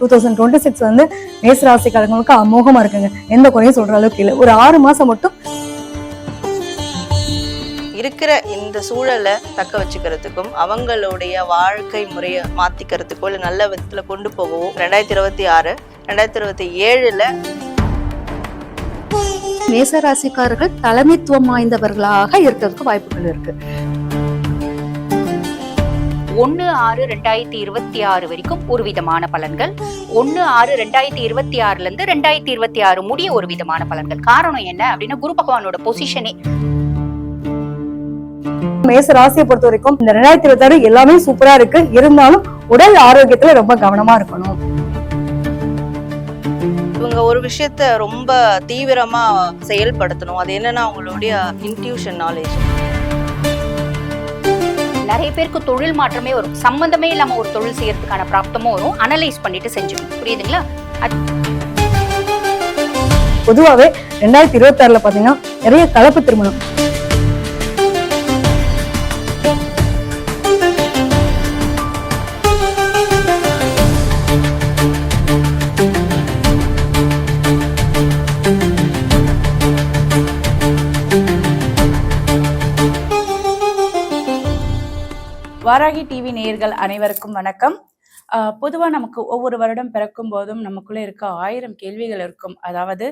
Two thousand twenty six வந்து மேச ராசிக்காரங்களுக்கு அமோகமா இருக்குங்க. எந்த குறையும் சொல்ற அளவுக்கு இல்லை. ஒரு ஆறு மாசம் மட்டும் இருக்கிற இந்த சூழலை தக்க வச்சுக்கிறதுக்கும் அவங்களுடைய வாழ்க்கை முறையை மாத்திக்கிறதுக்கோ இல்லை நல்ல விதத்துல கொண்டு போகவோ ரெண்டாயிரத்தி இருபத்தி ஆறு ரெண்டாயிரத்தி இருபத்தி ஏழுல மேசராசிக்காரர்கள் தலைமைத்துவம் வாய்ந்தவர்களாக இருக்கிறதுக்கு வாய்ப்புகள் இருக்கு. ஒன்று ஆறு ரெண்டாயிரத்தி இருபத்தி ஆறு வரைக்கும் ஒரு விதமான பலன்கள். ஒன்று ஆறு ரெண்டாயிரத்தி இருபத்தி ஆறுல இருந்து ரெண்டாயிரத்தி இருபத்தி ஆறு முடிய ஒரு விதமான பலன்கள். காரணம் என்ன அப்படின்னா குரு பகவானோட பொசிஷனே மேச ராசியை பொறுத்த வரைக்கும் இந்த ரெண்டாயிரத்தி இருபத்தாறு எல்லாமே சூப்பரா இருக்கு. இருந்தாலும் உடல் ஆரோக்கியத்துல ரொம்ப கவனமா இருக்கணும். இவங்க ஒரு விஷயத்த ரொம்ப தீவிரமா செயல்படுத்தணும். அது என்னன்னா அவங்களுடைய இன்ட்யூஷன் நாலேஜ் நிறைய பேருக்கு தொழில் மாற்றமே வரும். சம்பந்தமே இல்லாம ஒரு தொழில் செய்யறதுக்கான பிராப்தமும் வரும். அனலைஸ் பண்ணிட்டு செஞ்சுக்கணும். புரியுதுங்களா? பொதுவாவே ரெண்டாயிரத்தி இருபத்தி ஆறுல பாத்தீங்கன்னா நிறைய கலப்பு திருமணம். வாராகி டிவி நேயர்கள் அனைவருக்கும் வணக்கம். பொதுவாக நமக்கு ஒவ்வொரு வருடம் பிறக்கும் போதும் நமக்குள்ளே இருக்க ஆயிரம் கேள்விகள் இருக்கும். அதாவது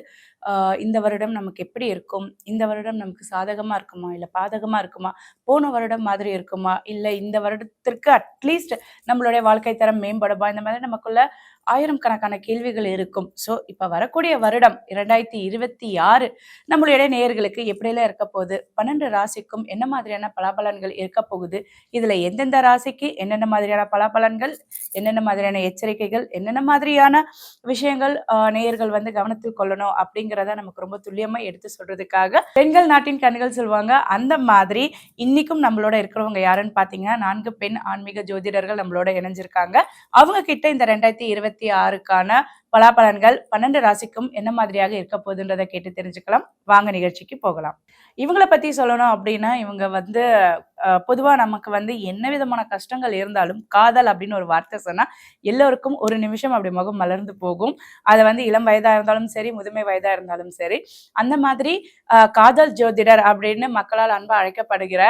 இந்த வருடம் நமக்கு எப்படி இருக்கும்? இந்த வருடம் நமக்கு சாதகமாக இருக்குமா? இல்லை பாதகமாக இருக்குமா? போன வருடம் மாதிரி இருக்குமா? இல்லை இந்த வருடத்திற்கு அட்லீஸ்ட் நம்மளுடைய வாழ்க்கை தரம் மேம்படுமா? இந்த மாதிரி நமக்குள்ள ஆயிரம் கணக்கான கேள்விகள் இருக்கும். ஸோ இப்போ வரக்கூடிய வருடம் இரண்டாயிரத்தி இருபத்தி ஆறு நம்மளுடைய நேயர்களுக்கு எப்படியெல்லாம் இருக்க போகுது? பன்னெண்டு ராசிக்கும் என்ன மாதிரியான பலாபலன்கள் இருக்க போகுது? இதுல எந்தெந்த ராசிக்கு என்னென்ன மாதிரியான பலாபலன்கள் என்னென்ன மாதிரியான எச்சரிக்கைகள் என்னென்ன மாதிரியான விஷயங்கள் ஆஹ், நேயர்கள் வந்து கவனத்தில் கொள்ளணும் அப்படிங்கிறத நமக்கு ரொம்ப துல்லியமாக எடுத்து சொல்றதுக்காக பெண்கள் நாட்டின் கண்கள் சொல்லுவாங்க அந்த மாதிரி இன்னைக்கும் நம்மளோட இருக்கிறவங்க யாருன்னு பார்த்தீங்கன்னா நான்கு பெண் ஆன்மீக ஜோதிடர்கள் நம்மளோட இணைஞ்சிருக்காங்க. அவங்க கிட்ட இந்த ரெண்டாயிரத்தி இருபத்தி ஆறுக்கான பலாபலன்கள் பன்னெண்டு ராசிக்கும் என்ன மாதிரியாக இருக்க போகுதுன்றதை கேட்டு தெரிஞ்சுக்கலாம். வாங்க நிகழ்ச்சிக்கு போகலாம். இவங்கள பத்தி சொல்லணும் அப்படின்னா இவங்க வந்து பொதுவா நமக்கு வந்து என்ன விதமான கஷ்டங்கள் இருந்தாலும் காதல் அப்படின்னு ஒரு வார்த்தை சொன்னா எல்லோருக்கும் ஒரு நிமிஷம் அப்படி முகம் மலர்ந்து போகும். அதை வந்து இளம் வயதா இருந்தாலும் சரி முதுமை வயதா இருந்தாலும் சரி அந்த மாதிரி காதல் ஜோதிடர் அப்படின்னு மக்களால் அன்பா அழைக்கப்படுகிற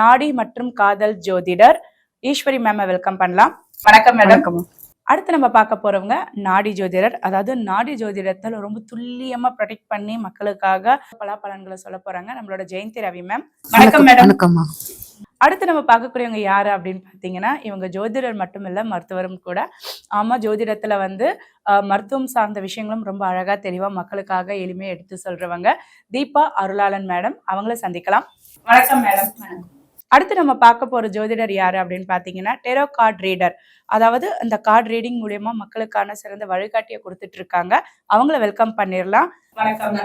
நாடி மற்றும் காதல் ஜோதிடர் ஈஸ்வரி மேம வெல்கம் பண்ணலாம். வணக்கம் மேடம் வணக்கம். அடுத்து நம்ம பார்க்க போறவங்க நாடி ஜோதிடர். அதாவது நாடி ஜோதிடத்தில் ரொம்ப துல்லியமா ப்ரொடெக்ட் பண்ணி மக்களுக்காக பலாபலன்களை சொல்ல போறாங்க. நம்மளோட ஜெயந்தி ரவி மேம் வணக்கம் மேடம் வணக்கம்மா. அடுத்து நம்ம பார்க்கக்கூடியவங்க யாரு அப்படின்னு பார்த்தீங்கன்னா இவங்க ஜோதிடர் மட்டும் இல்ல மருத்துவரும் கூட. ஆமா ஜோதிடத்துல வந்து மருத்துவம் சார்ந்த விஷயங்களும் ரொம்ப அழகா தெளிவா மக்களுக்காக எளிமையா எடுத்து சொல்றவங்க தீபா அருளாளன் மேடம் அவங்கள சந்திக்கலாம். வணக்கம் மேடம் அடுத்து நம்ம பார்க்க போற ஜோதிடர் யாரு அப்படின்னு பாத்தீங்கன்னா டெரோ கார்ட் ரீடர் அதாவது அந்த கார்டு ரீடிங் மூலியமா மக்களுக்கான சிறந்த வழிகாட்டியை கொடுத்துட்டு இருக்காங்க. அவங்கள வெல்கம் பண்ணிடலாம் வணக்கம்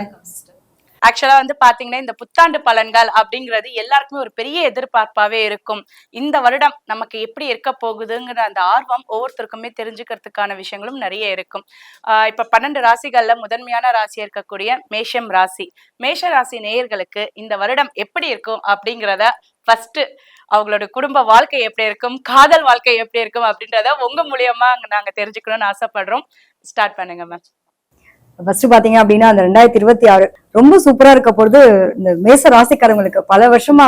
ஆக்சுவலா வந்து பாத்தீங்கன்னா இந்த புத்தாண்டு பலன்கள் அப்படிங்கிறது எல்லாருக்குமே ஒரு பெரிய எதிர்பார்ப்பாவே இருக்கும். இந்த வருடம் நமக்கு எப்படி இருக்க போகுதுங்கிற அந்த ஆர்வம் ஒவ்வொருத்தருக்குமே தெரிஞ்சுக்கிறதுக்கான விஷயங்களும் நிறைய இருக்கும். ஆஹ் இப்ப பன்னெண்டு ராசிகள்ல முதன்மையான ராசியா இருக்கக்கூடிய மேஷம் ராசி. மேஷ ராசி நேயர்களுக்கு இந்த வருடம் எப்படி இருக்கும் அப்படிங்கிறத ஃபர்ஸ்ட் அவங்களோட குடும்ப வாழ்க்கை எப்படி இருக்கும் காதல் வாழ்க்கை எப்படி இருக்கும் அப்படின்றத உங்க மூலியமா நாங்க தெரிஞ்சுக்கணும்னு ஆசைப்படுறோம். ஸ்டார்ட் பண்ணுங்க மேம் ஃபர்ஸ்ட் பாத்தீங்க அப்படின்னா அந்த ரெண்டாயிரத்தி இருபத்தி ஆறு ரொம்ப சூப்பரா இருக்க பொழுது இந்த மேச ராசிக்காரங்களுக்கு பல வருஷமா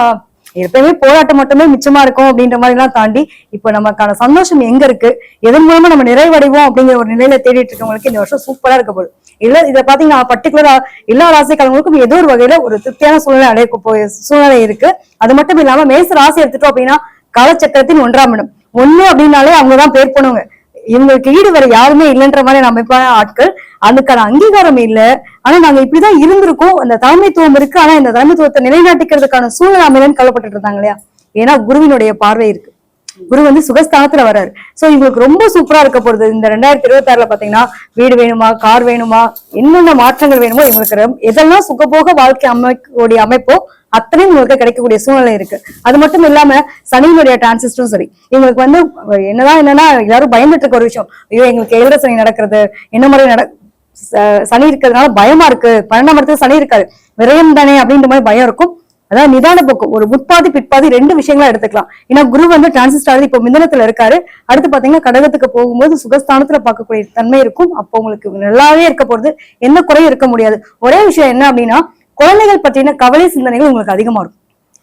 எப்பயுமே போராட்டம் மட்டுமே மிச்சமா இருக்கும் அப்படின்ற மாதிரி எல்லாம் தாண்டி இப்ப நமக்கான சந்தோஷம் எங்க இருக்கு எதன் மூலமா நம்ம நிறைவடைவோம் அப்படிங்கிற ஒரு நிலையில தேடிட்டு இருக்கவங்களுக்கு இந்த வருஷம் சூப்பரா இருக்க போகுது. இல்ல இத பாத்தீங்கன்னா பர்டிகுலரா எல்லா ராசிக்காரங்களுக்கும் ஏதோ ஒரு வகையில ஒரு திருப்தியான சூழ்நிலை அடைய போய் சூழ்நிலை இருக்கு. அது மட்டும் இல்லாம மேச ராசி எடுத்துட்டோம் அப்படின்னா காலச்சக்கரத்தின் ஒன்றாம் இடம். ஒண்ணு அப்படின்னாலே அவங்கதான் பேர் பண்ணுவாங்க இவங்களுக்கு ஈடு வேற யாருமே இல்லைன்ற மாதிரி அமைப்பான ஆட்கள் அதுக்கான அங்கீகாரம் இல்ல. ஆனா நாங்க இப்படிதான் இருந்திருக்கோம். அந்த தலைமைத்துவம் இருக்கு. ஆனா இந்த தலைமைத்துவத்தை நிலைநாட்டிக்கிறதுக்கான சூழ்நிலை அமையலன்னு கவலைப்பட்டு இருந்தாங்க இல்லையா? ஏன்னா குருவினுடைய பார்வை இருக்கு. குரு வந்து சுகஸ்தானத்துல வர்றாரு. சோ இவங்களுக்கு ரொம்ப சூப்பரா இருக்க போறது. இந்த ரெண்டாயிரத்தி இருபத்தி ஆறுல பாத்தீங்கன்னா வீடு வேணுமா கார் வேணுமா என்னென்ன மாற்றங்கள் வேணுமோ இவங்களுக்கு எதெல்லாம் சுகபோக வாழ்க்கை அமைக்கக்கூடிய அமைப்போ அத்தனையும் உங்களுக்கு கிடைக்கக்கூடிய சூழ்நிலை இருக்கு. அது மட்டும் இல்லாம சனியினுடைய டிரான்சிஸ்டும் சரி. இவங்களுக்கு வந்து என்னதான் என்னன்னா எல்லாரும் பயந்துட்டு இருக்க ஒரு விஷயம். ஐயோ எங்களுக்கு ஏழரை சனி நடக்கிறது. என்ன மாதிரி நட சனி இருக்கிறதுனால பயமா இருக்கு. பன்னெண்டாம் இடத்துல சனி இருக்காது விரயம் தானே அப்படின்ற மாதிரி பயம் இருக்கும். அதாவது நிதான போக்கு ஒரு முற்பாதி பிற்பாதி ரெண்டு விஷயங்களா எடுத்துக்கலாம். ஏன்னா குரு வந்து டிரான்சிஸ்டார் இப்போ மிதனத்துல இருக்காரு. அடுத்து பாத்தீங்கன்னா கடகத்துக்கு போகும்போது சுகஸ்தானத்துல பார்க்கக்கூடிய தன்மை இருக்கும். அப்போ உங்களுக்கு நல்லாவே இருக்க போறது எந்த குறையும் இருக்க முடியாது. ஒரே விஷயம் என்ன அப்படின்னா குழந்தைகள் பத்தின கவலை சிந்தனைகள் உங்களுக்கு அதிகமா இருக்கும்.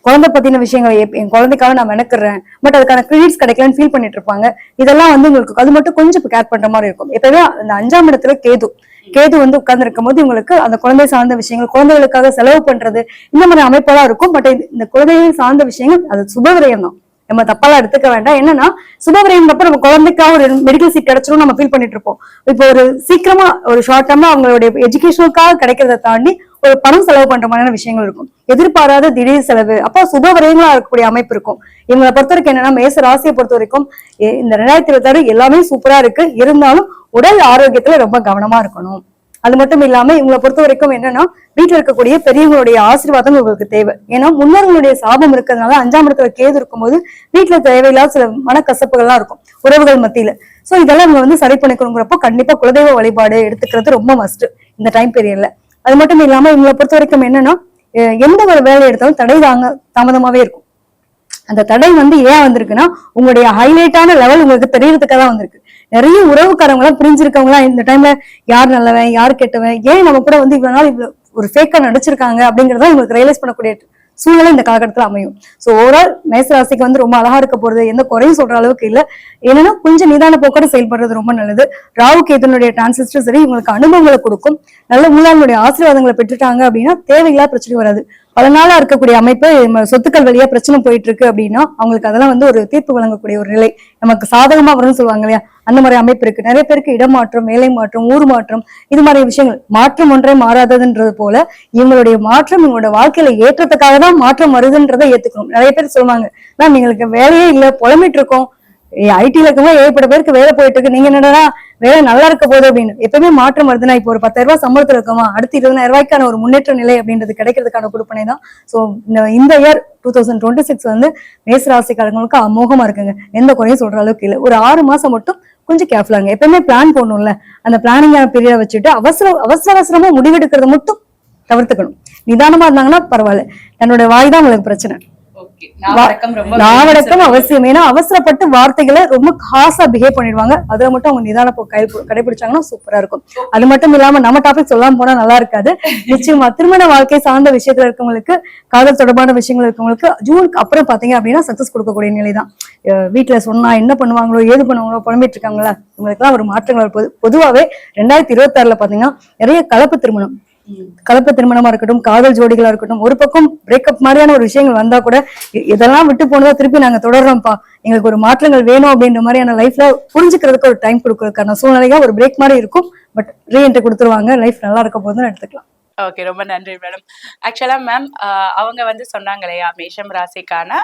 குழந்தை பத்தின விஷயங்கள் என் குழந்தைக்காக நான் மெனக்குறேன் பட் அதுக்கான கிரெடிட்ஸ் கிடைக்கலன்னு ஃபீல் பண்ணிட்டு இருப்பாங்க. இதெல்லாம் வந்து உங்களுக்கு அது மட்டும் கொஞ்சம் கேர் பண்ற மாதிரி இருக்கும். எப்பவுமே அந்த அஞ்சாம் இடத்துல கேது கேது வந்து உட்கார்ந்து இருக்கும் போது உங்களுக்கு அந்த குழந்தை சார்ந்த விஷயங்கள் குழந்தைகளுக்காக செலவு பண்றது இந்த மாதிரி அமைப்பெல்லாம் இருக்கும். பட் இந்த குழந்தைகள் சார்ந்த விஷயங்கள் அது சுபவிரயம் தான். நம்ம தப்பாலாம் எடுத்துக்க வேண்டாம். என்னன்னா சுபவிரயம்ன்றப்ப நம்ம குழந்தைக்காக ஒரு மெடிக்கல் சீட் கிடைச்சிரும் நம்ம ஃபீல் பண்ணிட்டு இருப்போம். இப்போ ஒரு சீக்கிரமா ஒரு ஷார்ட் டர்மா அவங்களுடைய எஜுகேஷனுக்காக கிடைக்கிறத தாண்டி ஒரு பணம் செலவு பண்ற மாதிரியான விஷயங்கள் இருக்கும். எதிர்பாராத திடீர் செலவு. அப்போ சுப விரயங்களா இருக்கக்கூடிய அமைப்பு இருக்கும். இவங்களை பொறுத்த வரைக்கும் என்னன்னா மேச ராசியை பொறுத்த வரைக்கும் இந்த ரெண்டாயிரத்தி இருபத்தாறு எல்லாமே சூப்பரா இருக்கு. இருந்தாலும் உடல் ஆரோக்கியத்துல ரொம்ப கவனமா இருக்கணும். அது மட்டும் இல்லாம இவங்களை பொறுத்த வரைக்கும் என்னன்னா வீட்டுல இருக்கக்கூடிய பெரியவங்களுடைய ஆசீர்வாதம் உங்களுக்கு தேவை. ஏன்னா முன்னோர்களுடைய சாபம் இருக்கிறதுனால அஞ்சாம் இடத்துல கேது இருக்கும்போது வீட்டுல தேவையில்லாத சில மனக்கசப்புகள்லாம் இருக்கும். உறவுகள் மத்தியில. சோ இதெல்லாம் இவங்க வந்து சரி பண்ணிக்கணுங்கிறப்போ கண்டிப்பா குலதெய்வ வழிபாடு எடுத்துக்கிறது ரொம்ப மஸ்ட் இந்த டைம் பீரியட்ல அது மட்டும் இல்லாம இவங்களை பொறுத்த வரைக்கும் என்னன்னா எந்த ஒரு வேலை எடுத்தாலும் தடை தாங்க தாமதமாவே இருக்கும். அந்த தடை வந்து ஏன் வந்திருக்குன்னா உங்களுடைய ஹைலைட்டான லெவல் உங்களுக்கு தெரியறதுக்காக தான் வந்திருக்கு. நிறைய உறவுக்காரங்க எல்லாம் இந்த டைம்ல யார் நல்லவன் யார் கெட்டவன் ஏன் நம்ம கூட வந்து இவ்வளவு நாள் இவ்வளவு ஒரு ஃபேக்கா நடிச்சிருக்காங்க அப்படிங்கறத உங்களுக்கு ரியலைஸ் பண்ணக்கூடிய சூழ்நிலை இந்த காலகட்டத்துல அமையும். சோ ஓவரால் மேசராசிக்கு வந்து ரொம்ப அழகா இருக்க போறது எந்த குறையும் சொல்ற அளவுக்கு இல்ல. என்னன்னா கொஞ்சம் நிதான போக்கோட செயல்படுறது ரொம்ப நல்லது. ராகு கேதனுடைய டிரான்சிஸ்டர் சரி உங்களுக்கு அனுபவங்களை கொடுக்கும். நல்ல மூலாளுடைய ஆசீர்வாதங்களை பெற்றுட்டாங்க அப்படின்னா தேவையில்லா பிரச்சனை வராது. பல நாளா இருக்கக்கூடிய அமைப்பு நம்ம சொத்துக்கள் வழியா பிரச்சனை போயிட்டு இருக்கு அப்படின்னா அவங்களுக்கு அதெல்லாம் வந்து ஒரு தீர்ப்பு வழங்கக்கூடிய ஒரு நிலை. நமக்கு சாதகமா வரும்னு சொல்லுவாங்க இல்லையா? அந்த மாதிரி அமைப்பு இருக்கு. நிறைய பேருக்கு இடமாற்றம் வேலை மாற்றம் ஊர் மாற்றம் இது மாதிரி விஷயங்கள் மாற்றம் ஒன்றே மாறாததுன்றது போல இவங்களுடைய மாற்றம் இவங்களோட வாழ்க்கையில ஏற்றத்துக்காக தான் மாற்றம் வருதுன்றதை ஏத்துக்கணும். நிறைய பேர் சொல்லுவாங்க மேம் எங்களுக்கு வேலையே இல்ல புலம்பிட்டு இருக்கோம். ஐடில இருக்கும்போது ஏகப்பட்ட பேருக்கு வேலை போயிட்டு இருக்கு. நீங்க என்னடா வேலை நல்லா இருக்க போகுது அப்படின்னு. எப்பவுமே மாற்றம் வருதுன்னா இப்போ ஒரு பத்தாயிரம் ரூபாய் சம்பளத்துல இருக்கோமா? அடுத்து இருபதாயிரம் ரூபாய்க்கான ஒரு முன்னேற்ற நிலை அப்படின்றது கிடைக்கிறதுக்கான கொடுப்பனை தான். ஸோ இந்த இந்த year two thousand twenty six வந்து மேசராசிக்காரங்களுக்கு அமோகமா இருக்குங்க. எந்த குறையும் சொல்ற அளவுக்கு இல்லை. ஒரு ஆறு மாசம் மட்டும் கொஞ்சம் கேர்ஃபுல்லாங்க எப்பவுமே பிளான் போடணும்ல. அந்த பிளானிங்கான பீரியட வச்சுட்டு அவசர அவசர அவசரமா முடிவெடுக்கிறத மட்டும் தவிர்த்துக்கணும். நிதானமா இருந்தாங்கன்னா பரவாயில்ல. தன்னோட வாய் தான் உங்களுக்கு பிரச்சனை. நாவடக்கம் அவசியம். ஏன்னா அவசரப்பட்டு வார்த்தைகளை ரொம்ப காசா பிஹேவ் பண்ணிடுவாங்க. அதுல மட்டும் அவங்க நிதான கை கடைபிடிச்சாங்கன்னா சூப்பரா இருக்கும். அது மட்டும் இல்லாம நம்ம டாபிக் சொல்லாம போனா நல்லா இருக்காது. நிச்சயமா திருமண வாழ்க்கை சார்ந்த விஷயத்துல இருக்கவங்களுக்கு காதல் தொடர்பான விஷயங்கள் இருக்கவங்களுக்கு ஜூனுக்கு அப்புறம் பாத்தீங்க அப்படின்னா சக்சஸ் கொடுக்கக்கூடிய நிலை தான். வீட்டுல சொன்னா என்ன பண்ணுவாங்களோ ஏது பண்ணுவாங்களோ புலம்பிட்டு இருக்காங்களா இவங்களுக்குலாம் ஒரு மாற்றங்கள் பொதுவாவே ரெண்டாயிரத்தி இருபத்தி ஆறுல பாத்தீங்கன்னா நிறைய கலப்பு திருமணம். கலப்பு திருமணமா இருக்கட்டும் காதல் ஜோடிகளா இருக்கட்டும் ஒரு பக்கம் பிரேக்கப் மாதிரியான ஒரு விஷயங்கள் வந்தா கூட இதெல்லாம் விட்டு போனதா திருப்பி நாங்க தொடர்றோம்ப்பா. எங்களுக்கு ஒரு மாற்றங்கள் வேணும் அப்படின்ற மாதிரியான லைஃப்ல புரிஞ்சுக்கிறதுக்கு ஒரு டைம் கொடுக்கறதுக்கான சூழ்நிலையா ஒரு பிரேக் மாதிரி இருக்கும். பட் ரீஎன்ட்ரி கொடுத்துருவாங்க. லைஃப் நல்லா இருக்க போதுன்னு எடுத்துக்கலாம். ஓகே ரொம்ப நன்றி மேடம் ஆக்சுவலா மேம் அவங்க வந்து சொன்னாங்க இல்லையா மேஷம் ராசிக்கான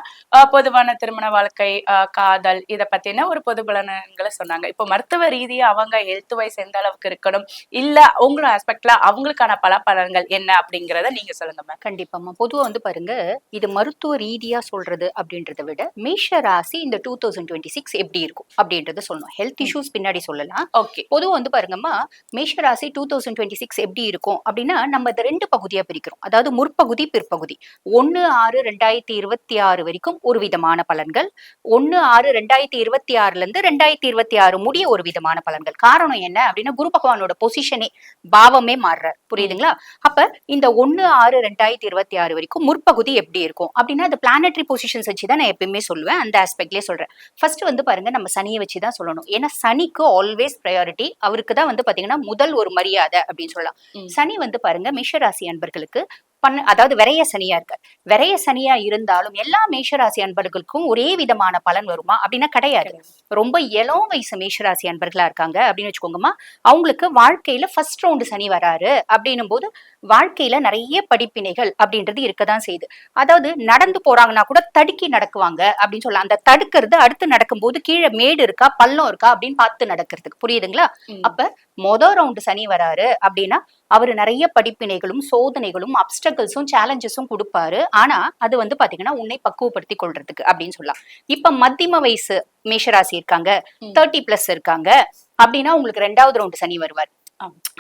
பொதுவான திருமண வாழ்க்கை காதல் இத பத்தின ஒரு பொது பலன்களை சொன்னாங்க. இப்போ மருத்துவ ரீதியா அவங்க ஹெல்த் வைஸ் எந்த அளவுக்கு இருக்கணும் இல்ல உங்களோட ஆஸ்பெக்ட்ல அவங்களுக்கான பல பலன்கள் என்ன அப்படிங்கறத நீங்க சொல்லுங்க மேம் கண்டிப்பாமா பொதுவா வந்து பாருங்க இது மருத்துவ ரீதியா சொல்றது அப்படின்றத விட மேஷ ராசி இந்த டூ தௌசண்ட் டுவெண்ட்டி சிக்ஸ் எப்படி இருக்கும் அப்படின்றத சொல்லணும். ஹெல்த் இஷ்யூஸ் பின்னாடி சொல்லலாம். ஓகே. பொதுவா வந்து பாருங்கம்மா மேஷ ராசி டூ தௌசண்ட் டுவெண்ட்டி சிக்ஸ் எப்படி இருக்கும் அப்படின்னா நம்ம இதை ரெண்டு பகுதியா பிரிக்கிறோம். அதாவது முற்பகுதி பிற்பகுதி. ஒன்னு ஆறு ரெண்டாயிரத்தி இருபத்தி ஆறு வரைக்கும் ஒரு விதமான பலன்கள். ஒன்னு ஆறு ரெண்டாயிரத்தி இருபத்தி ஆறுல இருந்து ரெண்டாயிரத்தி இருபத்தி ஆறு முடிய ஒரு விதமான பலன்கள். காரணம் என்ன அப்படின்னா குரு பகவானோட பொசிஷனே பாவமே மாறுறார். புரியுதுங்களா? அப்ப இந்த ஒன்னு ஆறு ரெண்டாயிரத்தி இருபத்தி ஆறு வரைக்கும் முற்பகுதி எப்படி இருக்கும்? அப்படின்னா அது பிளானட்டரி பொசிஷன்ஸ் வச்சு தான் நான் எப்பயுமே சொல்லுவேன். அந்த ஆஸ்பெக்ட்லயே சொல்றேன். ஃபர்ஸ்ட் வந்து பாருங்க நம்ம சனியை வச்சு தான் சொல்லணும். ஏன்னா சனிக்கு ஆல்வேஸ் ப்ரையாரிட்டி அவருக்கு தான் வந்து பாத்தீங்கன்னா முதல் ஒரு மரியாதை அப்படின்னு சொல்லலாம். சனி வந்து பாருங்க மேஷராசி அன்பர்களுக்கு பண்ண அதாவது விரைய சனியா இருக்கார். விரைய சனியா இருந்தாலும் எல்லா மேஷராசி அன்பர்களுக்கும் ஒரே விதமான பலன் வருமா? அப்படின்னா கிடையாது. ரொம்ப இளம் வயசு மேஷராசி அன்பர்களா இருக்காங்க. அப்படின்னு வச்சுக்கோங்கம்மா அவங்களுக்கு வாழ்க்கையில ஃபர்ஸ்ட் ரவுண்டு சனி வராரு அப்படின்னும் போது வாழ்க்கையில நிறைய படிப்பினைகள் அப்படின்றது இருக்கதான் செய்யுது. அதாவது நடந்து போறாங்கன்னா கூட தடுக்கி நடக்குவாங்க அப்படின்னு சொல்லலாம். அந்த தடுக்கிறது அடுத்து நடக்கும்போது கீழே மேடு இருக்கா பள்ளம் இருக்கா அப்படின்னு பார்த்து நடக்கிறதுக்கு புரியுதுங்களா? அப்ப மொதல் ரவுண்டு சனி வராரு அப்படின்னா அவர் நிறைய படிப்பினைகளும் சோதனைகளும் அப்டக்கல்ஸும் சேலஞ்சஸும் கொடுப்பாரு ஆனா அது வந்து பாத்தீங்கன்னா உன்னை பக்குவப்படுத்தி கொள்றதுக்கு அப்படின்னு சொல்லலாம் இப்ப மத்தியம வயசு மேஷராசி இருக்காங்க. தேர்ட்டி பிளஸ் இருக்காங்க அப்படின்னா உங்களுக்கு ரெண்டாவது ரவுண்டு சனி வருவார்.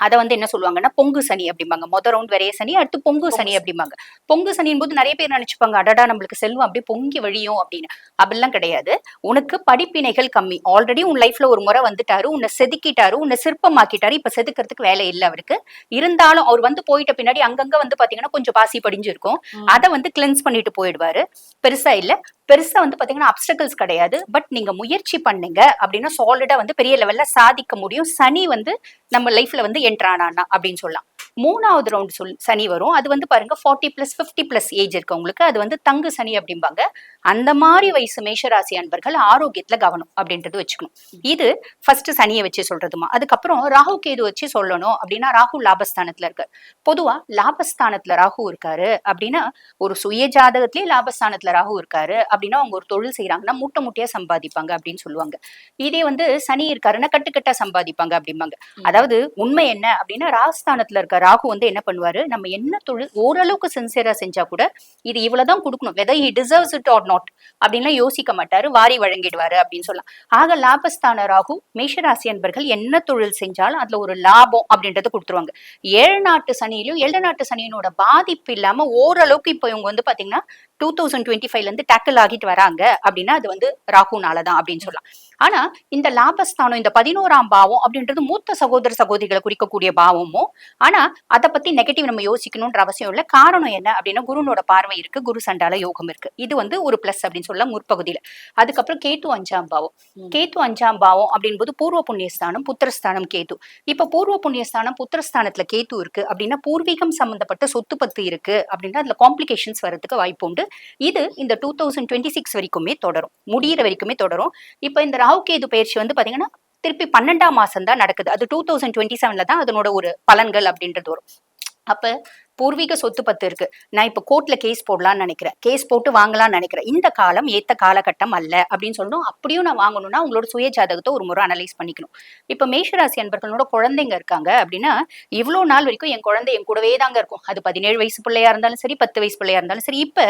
அதை வந்து என்ன சொல்லுவாங்கன்னா பொங்கு சனி அப்படிம்பாங்க. மொத ரவுண்ட் வரைய சனி அடுத்து பொங்கு சனி அப்படிம்பாங்க. பொங்கு சனியின் போது நிறைய பேர் நினைச்சுப்பாங்க அடடா நம்மளுக்கு செல்வம் அப்படியே பொங்கி வழியும் அப்படின்னு. அப்படிலாம் கிடையாது. உனக்கு படிப்பினைகள் கம்மி. ஆல்ரெடி உன் லைஃப்ல ஒரு முறை வந்துட்டாரு உன்னை செதுக்கிட்டாரு உன்னை சிற்பமாக்கிட்டாரு. இப்ப செதுக்கிறதுக்கு வேலை இல்லை அவருக்கு. இருந்தாலும் அவர் வந்து போயிட்ட பின்னாடி அங்கங்க வந்து பாத்தீங்கன்னா கொஞ்சம் பாசி படிஞ்சு இருக்கும். ம். அதை வந்து கிளென்ஸ் பண்ணிட்டு போயிடுவாரு. பெருசா இல்ல. பெருசா வந்து பாத்தீங்கன்னா அப்டக்கல்ஸ் கிடையாது. பட் நீங்க முயற்சி பண்ணுங்க அப்படின்னா சாலிடா வந்து பெரிய லெவல்ல சாதிக்க முடியும். சனி வந்து நம்ம லைஃப்ல வந்து என்றானா அப்படின்னு சொல்லலாம். மூணாவது ரவுண்ட் சொல் சனி வரும். அது வந்து பாருங்க forty plus fifty plus age இருக்கவங்களுக்கு அது வந்து தங்கு சனி அப்படிம்பாங்க. அந்த மாதிரி வயசு மேஷராசி அன்பர்கள் ஆரோக்கியத்துல கவனம் அப்படின்றது வச்சுக்கணும். இது ஃபர்ஸ்ட் சனியை வச்சு சொல்றதுமா. அதுக்கப்புறம் ராகு கேது வச்சு சொல்லணும் அப்படின்னா ராகு லாபஸ்தானத்துல இருக்காரு. பொதுவா லாபஸ்தானத்துல ராகு இருக்காரு அப்படின்னா ஒரு சுய ஜாதகத்திலேயே லாபஸ்தானத்துல ராகு இருக்காரு அப்படின்னா அவங்க ஒரு தொழில் செய்யறாங்கன்னா மூட்டை மூட்டையா சம்பாதிப்பாங்க அப்படின்னு சொல்லுவாங்க. இதே வந்து சனி இருக்காருன்னா கட்டுக்கட்டா சம்பாதிப்பாங்க அப்படிம்பாங்க. அதாவது உண்மை என்ன அப்படின்னா ராஜஸ்தானத்துல இருக்க ராகு வந்து என்ன பண்ணுவாரு? நம்ம என்ன தொழில் ஓரளவுக்கு சின்சியரா செஞ்சா கூட இது இவ்வளவுதான் கொடுக்கணும். Whether he deserves it or not அப்படின்லாம் யோசிக்க மாட்டாரு. வாரி வழங்கிடுவாரு அப்படின்னு சொல்லலாம். ஆக லாபஸ்தான ராகு மேஷராசி அன்பர்கள் என்ன தொழில் செஞ்சாலும் அதுல ஒரு லாபம் அப்படின்றத கொடுத்துருவாங்க. ஏழு நாட்டு சனியிலும் ஏழு நாட்டு சனியினோட பாதிப்பு இல்லாம ஓரளவுக்கு இப்போ இவங்க வந்து பாத்தீங்கன்னா டூ தௌசண்ட் டுவெண்ட்டி ஃபைவ்ல இருந்து டேக்கிள் ஆகிட்டு வராங்க அப்படின்னா அது வந்து ராகுனாலதான் அப்படின்னு சொல்லலாம். ஆனா இந்த லாபஸ்தானம் இந்த பதினோராம் பாவம் அப்படின்றது மூத்த சகோதர சகோதரிகளை குறிக்கக்கூடிய பாவமும் ஆனா அதை பத்தி நெகட்டிவ் நம்ம யோசிக்கணும்ன்ற அவசியம் இல்லை. காரணம் என்ன அப்படின்னா குருனோட பார்வை இருக்கு குரு சண்டால யோகம் இருக்கு. இது வந்து ஒரு பிளஸ் அப்படின்னு சொல்லலாம் முற்பகுதியில. அதுக்கப்புறம் கேத்து அஞ்சாம் பாவம். கேத்து அஞ்சாம் பாவம் அப்படின்போது பூர்வ புண்ணியஸ்தானம் புத்திரஸ்தானம் கேத்து இப்ப பூர்வ புண்ணியஸ்தானம் புத்திரஸ்தானத்துல கேத்து இருக்கு அப்படின்னா பூர்வீகம் சம்பந்தப்பட்ட சொத்து பத்து இருக்கு அப்படின்னா அதுல காம்ப்ளிகேஷன்ஸ் வரதுக்கு வாய்ப்பு உண்டு. இது இந்த டூ தௌசண்ட் டுவெண்ட்டி சிக்ஸ் வரைக்குமே தொடரும். முடிகிற வரைக்குமே தொடரும். இப்ப இந்த ராகு கேது பயிற்சி வந்து பாத்தீங்கன்னா திருப்பி பன்னெண்டாம் மாதம் தான் நடக்குது. அது டூ தௌசண்ட் டுவெண்ட்டி செவனில் தான் அதனோட ஒரு பலன்கள் அப்படின்றது வரும். அப்ப பூர்வீக சொத்து பத்து இருக்கு. நான் இப்ப கோர்ட்ல கேஸ் போடலாம்னு நினைக்கிறேன். கேஸ் போட்டு வாங்கலாம்னு நினைக்கிறேன். இந்த காலம் ஏத்த காலகட்டம் அல்ல அப்படின்னு சொல்லணும் அப்படியும் நான் வாங்கணும்னா உங்களோட சுய ஜாதகத்தை ஒரு முறை அனலைஸ் பண்ணிக்கணும். இப்ப மேஷராசி அன்பர்களோட குழந்தைங்க இருக்காங்க அப்படின்னா இவ்வளோ நாள் வரைக்கும் என் குழந்தை என் கூடவே தாங்க இருக்கும். அது பதினேழு வயசு பிள்ளையா இருந்தாலும் சரி பத்து வயசு பிள்ளையா இருந்தாலும் சரி. இப்ப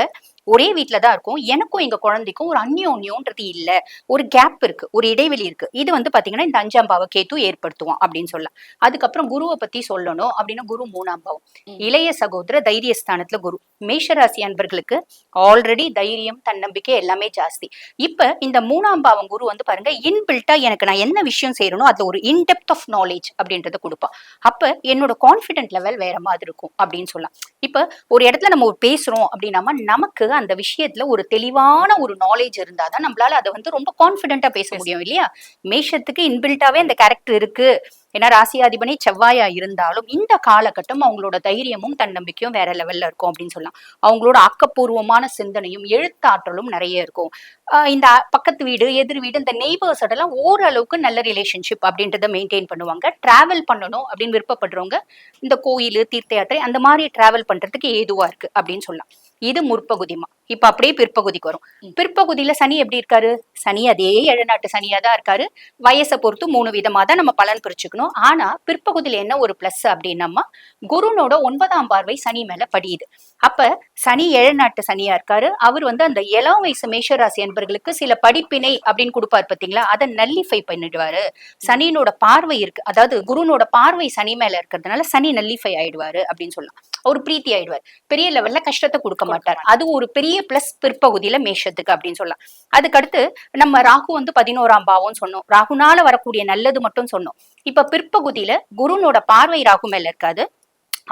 ஒரே வீட்டில தான் இருக்கும். எனக்கும் எங்க குழந்தைக்கும் ஒரு அந்யோன்யம்ன்றது இல்ல. ஒரு கேப் இருக்கு. ஒரு இடைவெளி இருக்கு. இது வந்து பாத்தீங்கன்னா இந்த அஞ்சாம் பாவ கேத்து ஏற்படுத்துவோம் அப்படின்னு சொல்லலாம். அதுக்கப்புறம் குருவை பத்தி சொல்லணும் அப்படின்னா குரு மூணாம் பாவம். இளைய சகோதர தைரியஸ்தானத்துல குரு. மேஷராசி அன்பர்களுக்கு ஆல்ரெடி தைரியம் தன்னம்பிக்கை எல்லாமே ஜாஸ்தி. இப்ப இந்த மூணாம் பாவம் குரு வந்து பாருங்க இன்பில்ட்டா எனக்கு நான் என்ன விஷயம் செய்யறனோ அதுல ஒரு இன்டெப்த் ஆஃப் நாலேஜ் அப்படின்றத கொடுப்பா அப்ப என்னோட கான்ஃபிடென்ட் லெவல் வேற மாதிரி இருக்கும் அப்படின்னு சொல்லலாம். இப்ப ஒரு இடத்துல நம்ம ஒரு பேசுறோம் அப்படின்னாமா நமக்கு அந்த விஷயத்துல ஒரு தெளிவான ஒரு நாலேஜ் இருந்தாதான் நம்மளால அதை வந்து ரொம்ப கான்ஃபிடென்ட்டா பேச முடியும் இல்லையா? மேஷத்துக்கு இன்பில்ட்டாவே அந்த கேரக்டர் இருக்கு. ஏன்னா ராசியாதிபனே செவ்வாயா இருந்தாலும் இந்த காலகட்டம் அவங்களோட தைரியமும் தன்னம்பிக்கையும் வேற லெவல்ல இருக்கும் அப்படின்னு சொல்லலாம். அவங்களோட ஆக்கப்பூர்வமான சிந்தனையும் எழுத்தாற்றலும் நிறைய இருக்கும். இந்த பக்கத்து வீடு எதிர் வீடு இந்த நெய்பர்ஸ் எல்லாம் ஓரளவுக்கு நல்ல ரிலேஷன்ஷிப் அப்படின்றத மெயின்டைன் பண்ணுவாங்க. டிராவல் பண்ணணும் அப்படின்னு விருப்பப்படுறவங்க இந்த கோயில் தீர்த்த யாத்திரை அந்த மாதிரி டிராவல் பண்றதுக்கு ஏதுவா இருக்கு அப்படின்னு சொல்லலாம். இது முற்பகுதிமா இப்ப அப்படியே பிற்பகுதிக்கு வரும். பிற்பகுதியில சனி எப்படி இருக்காரு? சனி அதே ஏழநாட்டு சனியா தான் இருக்காரு. வயசை பொறுத்து மூணு விதமா தான் நம்ம பலன் பிரிச்சுக்கணும். ஆனா பிற்பகுதியில என்ன ஒரு பிளஸ் அப்படின்னம்மா குருனோட ஒன்பதாம் பார்வை சனி மேல படியுது. அப்ப சனி ஏழநாட்டு சனியா இருக்காரு. அவர் வந்து அந்த இளம் வயசு மேஷராசி என்பர்களுக்கு சில படிப்பினை அப்படின்னு கொடுப்பாரு பாத்தீங்களா? அதை நல்லிஃபை பண்ணிடுவாரு. சனியினோட பார்வை இருக்கு. அதாவது குருனோட பார்வை சனி மேல இருக்கிறதுனால சனி நல்லிஃபை ஆயிடுவாரு அப்படின்னு சொல்லலாம். ஒரு பிரீத்தி ஆயிடுவார். பெரிய லெவல்ல கஷ்டத்தை கொடுக்க மாட்டார். அது ஒரு பெரிய பிளஸ் பிற்பகுதியில மேஷத்துக்கு அப்படின்னு சொல்லலாம். அதுக்கடுத்து நம்ம ராகு வந்து பதினோராம் பாவம்னு சொன்னோம். ராகுனால வரக்கூடிய நல்லது மட்டும் சொன்னோம். இப்ப பிற்பகுதியில குருனோட பார்வை ராகு மேல இருக்காது.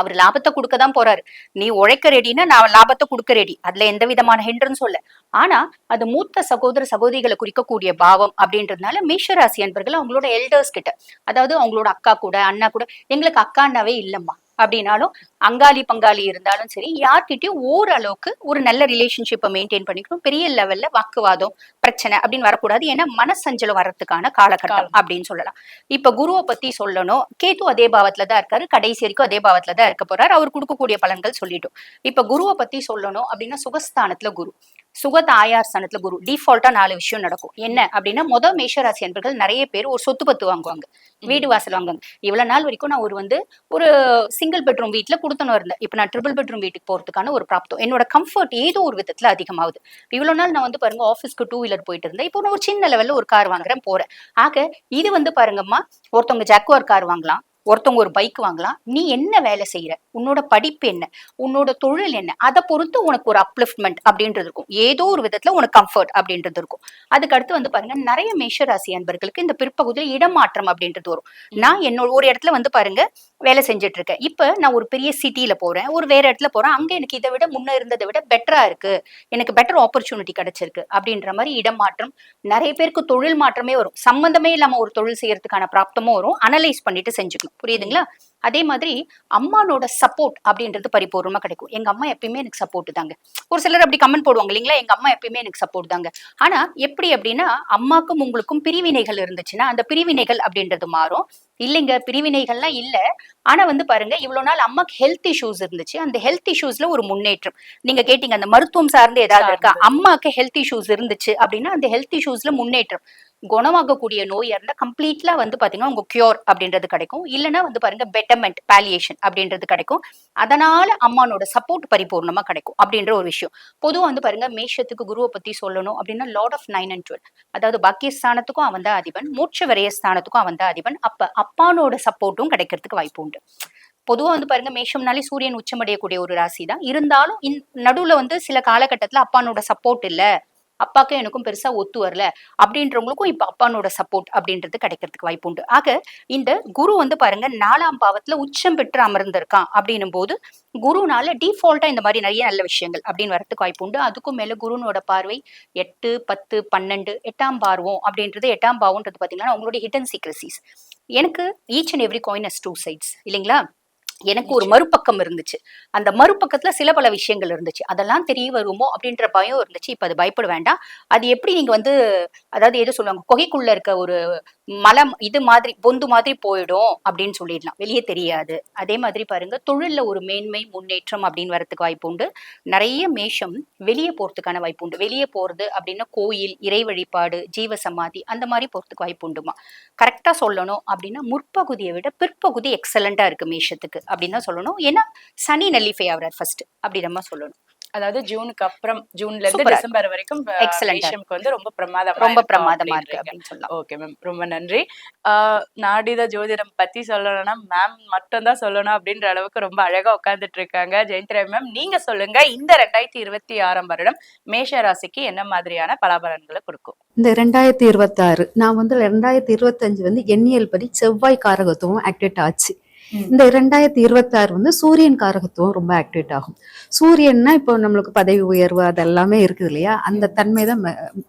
அவர் லாபத்தை கொடுக்க தான் போறாரு. நீ உழைக்க ரெடின்னா நான் லாபத்தை கொடுக்க ரெடி அதுல எந்த விதமான ஹிண்ட்ரன் சொல்ல ஆனா அது மூத்த சகோதர சகோதரிகளை குறிக்கக்கூடிய பாவம் அப்படின்றதுனால மேஷராசி அன்பர்கள் அவங்களோட எல்டர்ஸ் கிட்ட அதாவது அவங்களோட அக்கா கூட அண்ணா கூட எங்களுக்கு அக்கா அண்ணாவே இல்லம்மா. அப்படின்னாலும் அங்காளி பங்காளி இருந்தாலும் சரி யார்கிட்டயும் ஓரளவுக்கு ஒரு நல்ல ரிலேஷன்ஷிப்பை மெயின்டைன் பண்ணிக்கணும். பெரிய லெவல்ல வாக்குவாதம் பிரச்சனை அப்படின்னு வரக்கூடாது. ஏன்னா மனசஞ்சலம் வர்றதுக்கான காலகட்டம் அப்படின்னு சொல்லலாம். இப்ப குருவை பத்தி சொல்லணும். கேத்து அதே பாவத்துல தான் இருக்காரு. கடைசி வரைக்கும் அதே பாவத்துல தான் இருக்க போறாரு. அவர் கொடுக்கக்கூடிய பலன்கள் சொல்லிட்டோம். இப்ப குருவை பத்தி சொல்லணும் அப்படின்னா சுகஸ்தானத்துல குரு. சுகத் ஆயார் ஸ்தானத்துல குரு டிஃபால்ட்டா நாலு விஷயம் நடக்கும். என்ன அப்படின்னா முத மேஷராசி அன்பர்கள் நிறைய பேர் ஒரு சொத்து பத்து வாங்குவாங்க. வீடு வாசல் வாங்குவாங்க. இவ்வளவு நாள் வரைக்கும் நான் ஒரு வந்து ஒரு சிங்கிள் பெட்ரூம் வீட்ல கொடுத்தனும் இருந்தேன் இப்ப நான் ட்ரிபிள் பெட்ரூம் வீட்டுக்கு போறதுக்கான ஒரு பிராப்தம். என்னோட கம்ஃபர்ட் ஏதோ ஒரு விதத்துல அதிகமாகுது. இவ்வளவு நாள் நான் வந்து பாருங்க ஆஃபீஸ்க்கு டூ வீலர் போயிட்டு இருந்தேன். இப்போ நான் ஒரு சின்ன லெவல்ல ஒரு கார் வாங்குறேன் போறேன். ஆக இது வந்து பாருங்கம்மா ஒருத்தவங்க ஜாக்குவார் கார் வாங்கலாம். ஒருத்தவங்க ஒரு பைக் வாங்கலாம். நீ என்ன வேலை செய்யற உன்னோட படிப்பு என்ன? உன்னோட தொழில் என்ன? அதை பொறுத்து உனக்கு ஒரு அப்லிஃப்ட்மெண்ட் அப்படின்றது இருக்கும். ஏதோ ஒரு விதத்துல உனக்கு கம்ஃபர்ட் அப்படின்றது இருக்கும். அதுக்கு அடுத்து வந்து பாருங்க நிறைய மேஷராசி அன்பர்களுக்கு இந்த பிற்பகுதியில் இடமாற்றம் அப்படின்றது வரும். நான் என்னோட ஒரு இடத்துல வந்து பாருங்க வேலை செஞ்சுட்டு இருக்கேன் இப்போ நான் ஒரு பெரிய சிட்டியில் போறேன். ஒரு வேற இடத்துல போறேன். அங்கே எனக்கு இதை விட முன்னே இருந்ததை விட பெட்டரா இருக்கு. எனக்கு பெட்டர் ஆப்பர்ச்சுனிட்டி கிடைச்சிருக்கு. அப்படின்ற மாதிரி இடம் மாற்றம். நிறைய பேருக்கு தொழில் மாற்றமே வரும். சம்மந்தமே இல்லாம ஒரு தொழில் செய்யறதுக்கான பிராப்தமும் வரும். அனலைஸ் பண்ணிட்டு செஞ்சுக்கணும். புரியுதுங்களா? அதே மாதிரி அம்மானோட சப்போர்ட் அப்படின்றது பரிபூர்ணமா கிடைக்கும். எங்க அம்மா எப்பயுமே எனக்கு சப்போர்ட் தாங்க. ஒரு சிலர் அப்படி கமெண்ட் போடுவாங்க இல்லைங்களா? எங்க அம்மா எப்பயுமே எனக்கு சப்போர்ட் தாங்க. ஆனா எப்படி அப்படின்னா அம்மாக்கும் உங்களுக்கும் பிரிவினைகள் இருந்துச்சுன்னா அந்த பிரிவினைகள் அப்படின்றது மாறும். இல்லைங்க பிரிவினைகள்லாம் இல்ல. ஆனா வந்து பாருங்க இவ்வளவு நாள் அம்மாக்கு ஹெல்த் இஷ்யூஸ் இருந்துச்சு. அந்த ஹெல்த் இஷ்யூஸ்ல ஒரு முன்னேற்றம். நீங்க கேட்டீங்க அந்த மருத்துவம் சார்ந்து ஏதாவது இருக்கா. அம்மாக்கு ஹெல்த் இஷ்யூஸ் இருந்துச்சு அப்படின்னா அந்த ஹெல்த் இஷ்யூஸ்ல முன்னேற்றம். குணமாகக்கூடிய நோய் இருந்தால் கம்ப்ளீட்லா வந்து பாத்தீங்கன்னா உங்கள் கியூர் அப்படின்றது கிடைக்கும். இல்லைனா வந்து பாருங்க பெட்டர்மெண்ட் பாலியேஷன் அப்படின்றது கிடைக்கும். அதனால அம்மானோட சப்போர்ட் பரிபூர்ணமா கிடைக்கும் அப்படின்ற ஒரு விஷயம். பொதுவா வந்து பாருங்க மேஷத்துக்கு குருவை பத்தி சொல்லணும் அப்படின்னா lord of nine and twelve அதாவது பாக்கியஸ்தானத்துக்கும் அவன் தான் அதிபன் மூச்சவரைய ஸ்தானத்துக்கும் அவன் தான் அதிபன். அப்ப அப்பானோட சப்போர்ட்டும் கிடைக்கிறதுக்கு வாய்ப்பு உண்டு. பொதுவா வந்து பாருங்க மேஷம்னாலே சூரியன் உச்சமடையக்கூடிய ஒரு ராசி தான் இருந்தாலும் இந் நடுவுல வந்து சில காலகட்டத்துல அப்பானோட சப்போர்ட் இல்ல. அப்பாக்கும் எனக்கும் பெருசா ஒத்து வரல. அப்படின்றவங்களுக்கும் இப்ப அப்பானோட சப்போர்ட் அப்படின்றது கிடைக்கிறதுக்கு வாய்ப்பு உண்டு. ஆக இந்த குரு வந்து பாருங்க நாலாம் பாவத்துல உச்சம் பெற்று அமர்ந்திருக்கான் அப்படின்னும் போது குருனால டிஃபால்ட்டா இந்த மாதிரி நிறைய நல்ல விஷயங்கள் அப்படின்னு வரதுக்கு வாய்ப்பு உண்டு. அதுக்கும் மேல குருனோட பார்வை எட்டு பத்து பன்னெண்டு எட்டாம் பார்வம் அப்படின்றது எட்டாம் பாவம்ன்றது பாத்தீங்கன்னா உங்களுடைய ஹிடன் சீக்ரசிஸ் எனக்கு each and every coin two sides இல்லைங்களா? எனக்கு ஒரு மறுபக்கம் இருந்துச்சு. அந்த மறுபக்கத்துல சில பல விஷயங்கள் இருந்துச்சு. அதெல்லாம் தெரிய வருமோ அப்படின்ற பயம் இருந்துச்சு. இப்ப அது பயப்பட வேண்டாம். அது எப்படி நீங்க வந்து அதாவது எது சொல்லுவாங்க? குகைக்குள்ள இருக்க ஒரு மலம் இது மாதிரி பொந்து மாதிரி போயிடும் அப்படின்னு சொல்லிடலாம். வெளியே தெரியாது. அதே மாதிரி பாருங்க தொழில்ல ஒரு மேன்மை முன்னேற்றம் அப்படின்னு வரதுக்கு வாய்ப்பு உண்டு. நிறைய மேஷம் வெளியே போறதுக்கான வாய்ப்பு உண்டு. வெளியே போறது அப்படின்னா கோயில் இறை வழிபாடு ஜீவ சமாதி அந்த மாதிரி போறதுக்கு வாய்ப்பு உண்டுமா? கரெக்டா சொல்லணும் அப்படின்னா முற்பகுதியை விட பிற்பகுதி எக்ஸலண்டா இருக்கு மேஷத்துக்கு. அப்படின்னு தான் சொல்லணும். ஏன்னா சனி நல்லிஃபை ஆகிறார் ஃபர்ஸ்ட் அப்படி நம்ம சொல்லணும். அதாவது ஜூனுக்கு அப்புறம் ஜூன்ல இருந்து டிசம்பர் வரைக்கும் மேஷம்க்கு வந்து ரொம்ப பிரமாதமா ரொம்ப பிரமாதமா இருக்கு. அப்படின்னு சொல்லலாம். Okay ma'am. ரொம்ப நன்றி. ஆஹ் நாடித ஜோதிடம் பத்தி சொல்லணும்னா மேம் மட்டும் தான் சொல்லணும் அப்படின்ற அளவுக்கு ரொம்ப அழகா உட்கார்ந்துட்டு இருக்காங்க. ஜெயந்திரா மேம் நீங்க சொல்லுங்க. இந்த ரெண்டாயிரத்தி இருபத்தி ஆறாம் வருடம் மேஷ ராசிக்கு என்ன மாதிரியான பலாபலன்களை கொடுக்கும்? இந்த ரெண்டாயிரத்தி இருபத்தாறு நான் வந்து ரெண்டாயிரத்தி இருபத்தஞ்சு வந்து எண்ணியல் படி செவ்வாய் காரகத்துவம் ஆக்டிவேட் ஆச்சு. இந்த ரெண்டாயிரத்தி இருபத்தாறு வந்து சூரியன் காரகத்துவம் ரொம்ப ஆக்டிவேட் ஆகும். சூரியன்னா இப்போ நம்மளுக்கு பதவி உயர்வு அதெல்லாமே இருக்குது இல்லையா? அந்த தன்மை தான்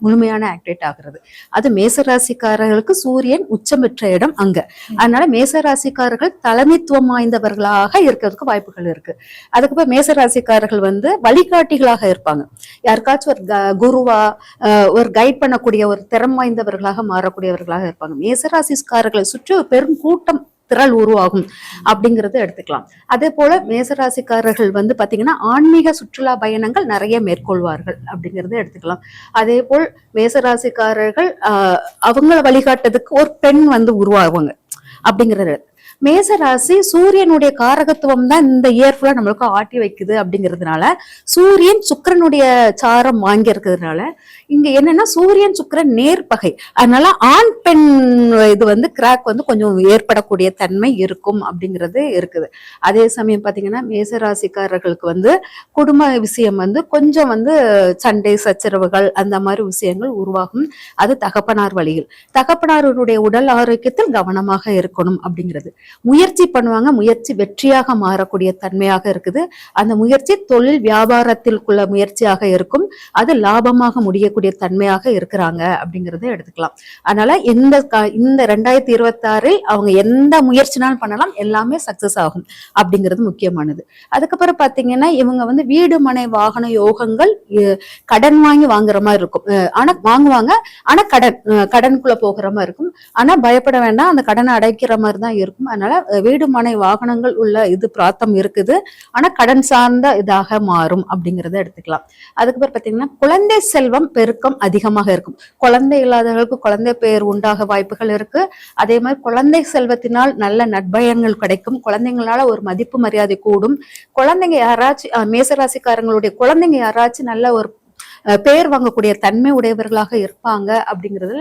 முழுமையான ஆக்டிவேட் ஆகுறது. அது மேசராசிக்காரர்களுக்கு சூரியன் உச்சம் பெற்ற இடம் அங்க. அதனால மேசராசிக்காரர்கள் தலைமைத்துவம் வாய்ந்தவர்களாக இருக்கிறதுக்கு வாய்ப்புகள் இருக்கு. அதுக்கப்புறம் மேசராசிக்காரர்கள் வந்து வழிகாட்டிகளாக இருப்பாங்க. யாருக்காச்சும் ஒரு குருவா ஒரு கைட் பண்ணக்கூடிய ஒரு திறம் வாய்ந்தவர்களாக மாறக்கூடியவர்களாக இருப்பாங்க. மேசராசிக்காரர்களை சுற்றி ஒரு பெரும் கூட்டம் திரள் உருவாகும் அப்படிங்கறத எடுத்துக்கலாம். அதே போல மேசராசிக்காரர்கள் வந்து பாத்தீங்கன்னா ஆன்மீக சுற்றுலா பயணங்கள் நிறைய மேற்கொள்வார்கள் அப்படிங்கறத எடுத்துக்கலாம். அதே போல் மேசராசிக்காரர்கள் ஆஹ் அவங்கள வழிகாட்டுறதுக்கு ஒரு பெண் வந்து உருவாகுவாங்க அப்படிங்கறது. மேசராசி சூரியனுடைய காரகத்துவம் தான் இந்த இயர் ஃபுல்லா நம்மளுக்கு ஆட்டி வைக்குது அப்படிங்கிறதுனால சூரியன் சுக்கிரனுடைய சாரம் வாங்கி இருக்கிறதுனால இங்க என்னன்னா சூரியன் சுக்கிரன் நேர்பகை. அதனால ஆண் பெண் இது வந்து கிராக் வந்து கொஞ்சம் ஏற்படக்கூடிய தன்மை இருக்கும் அப்படிங்கிறது இருக்குது. அதே சமயம் பார்த்தீங்கன்னா மேசராசிக்காரர்களுக்கு வந்து குடும்ப விஷயம் வந்து கொஞ்சம் வந்து சண்டை சச்சரவுகள் அந்த மாதிரி விஷயங்கள் உருவாகும். அது தகப்பனார் வழியில். தகப்பனாருடைய உடல் ஆரோக்கியத்தில் கவனமாக இருக்கணும் அப்படிங்கிறது. முயற்சி பண்ணுவாங்க முயற்சி வெற்றியாக மாறக்கூடிய தன்மையாக இருக்குது. அந்த முயற்சி தொழில் வியாபாரத்திற்குள்ள முயற்சியாக இருக்கும். அது லாபமாக முடியக்கூடிய தன்மையாக இருக்கிறாங்க அப்படிங்கிறத எடுத்துக்கலாம். அதனால இந்த இந்த இந்த ரெண்டாயிரத்தி இருபத்தாறில் அவங்க எந்த முயற்சினாலும் பண்ணலாம் எல்லாமே சக்சஸ் ஆகும் அப்படிங்கிறது முக்கியமானது. அதுக்கப்புறம் பாத்தீங்கன்னா இவங்க வந்து வீடு மனை வாகன யோகங்கள் கடன் வாங்கி வாங்குற மாதிரி இருக்கும். அஹ் ஆனா வாங்குவாங்க. ஆனா கடன் கடனுக்குள்ள போகிற மாதிரி இருக்கும். ஆனா பயப்பட வேண்டாம். அந்த கடனை அடைக்கிற மாதிரி தான் இருக்கும். அதனால வீடு மனை வாகனங்கள் உள்ள இது பிராத்தம் இருக்குது. ஆனா கடன் சார்ந்த இதாக மாறும் அப்படிங்கறத எடுத்துக்கலாம். அதுக்கப்புறம் பாத்தீங்கன்னா குழந்தை செல்வம் பெருக்கம் அதிகமாக இருக்கும். குழந்தை இல்லாதவர்களுக்கு குழந்தை பெயர் உண்டாக வாய்ப்புகள் இருக்கு. அதே மாதிரி குழந்தை செல்வத்தினால் நல்ல நட்பயங்கள் கிடைக்கும். குழந்தைங்களால ஒரு மதிப்பு மரியாதை கூடும். குழந்தைங்க யாராச்சும் மேசராசிக்காரங்களுடைய குழந்தைங்க யாராச்சும் நல்ல ஒரு பேர் வாங்கக்கூடிய தன்மை உடையவர்களாக இருப்பாங்க அப்படிங்கிறது